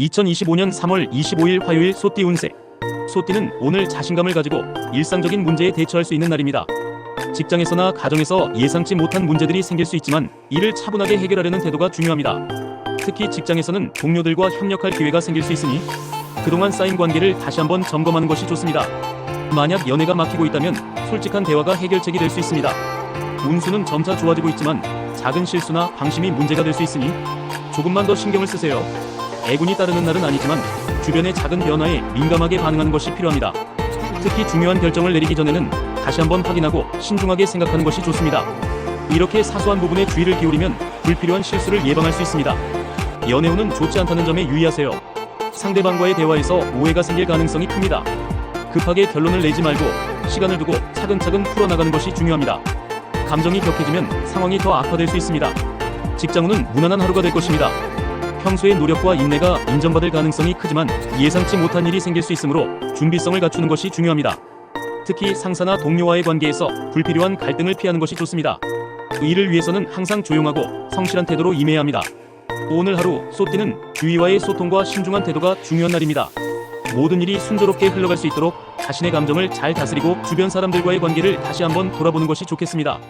2025년 3월 25일 화요일 소띠 운세. 소띠는 오늘 자신감을 가지고 일상적인 문제에 대처할 수 있는 날입니다. 직장에서나 가정에서 예상치 못한 문제들이 생길 수 있지만 이를 차분하게 해결하려는 태도가 중요합니다. 특히 직장에서는 동료들과 협력할 기회가 생길 수 있으니 그동안 쌓인 관계를 다시 한번 점검하는 것이 좋습니다. 만약 연애가 막히고 있다면 솔직한 대화가 해결책이 될 수 있습니다. 운수는 점차 좋아지고 있지만 작은 실수나 방심이 문제가 될 수 있으니 조금만 더 신경을 쓰세요. 애군이 따르는 날은 아니지만 주변의 작은 변화에 민감하게 반응하는 것이 필요합니다. 특히 중요한 결정을 내리기 전에는 다시 한번 확인하고 신중하게 생각하는 것이 좋습니다. 이렇게 사소한 부분에 주의를 기울이면 불필요한 실수를 예방할 수 있습니다. 연애운은 좋지 않다는 점에 유의하세요. 상대방과의 대화에서 오해가 생길 가능성이 큽니다. 급하게 결론을 내지 말고 시간을 두고 차근차근 풀어나가는 것이 중요합니다. 감정이 격해지면 상황이 더 악화될 수 있습니다. 직장운은 무난한 하루가 될 것입니다. 평소의 노력과 인내가 인정받을 가능성이 크지만 예상치 못한 일이 생길 수 있으므로 준비성을 갖추는 것이 중요합니다. 특히 상사나 동료와의 관계에서 불필요한 갈등을 피하는 것이 좋습니다. 이를 위해서는 항상 조용하고 성실한 태도로 임해야 합니다. 오늘 하루 소띠는 주위와의 소통과 신중한 태도가 중요한 날입니다. 모든 일이 순조롭게 흘러갈 수 있도록 자신의 감정을 잘 다스리고 주변 사람들과의 관계를 다시 한번 돌아보는 것이 좋겠습니다.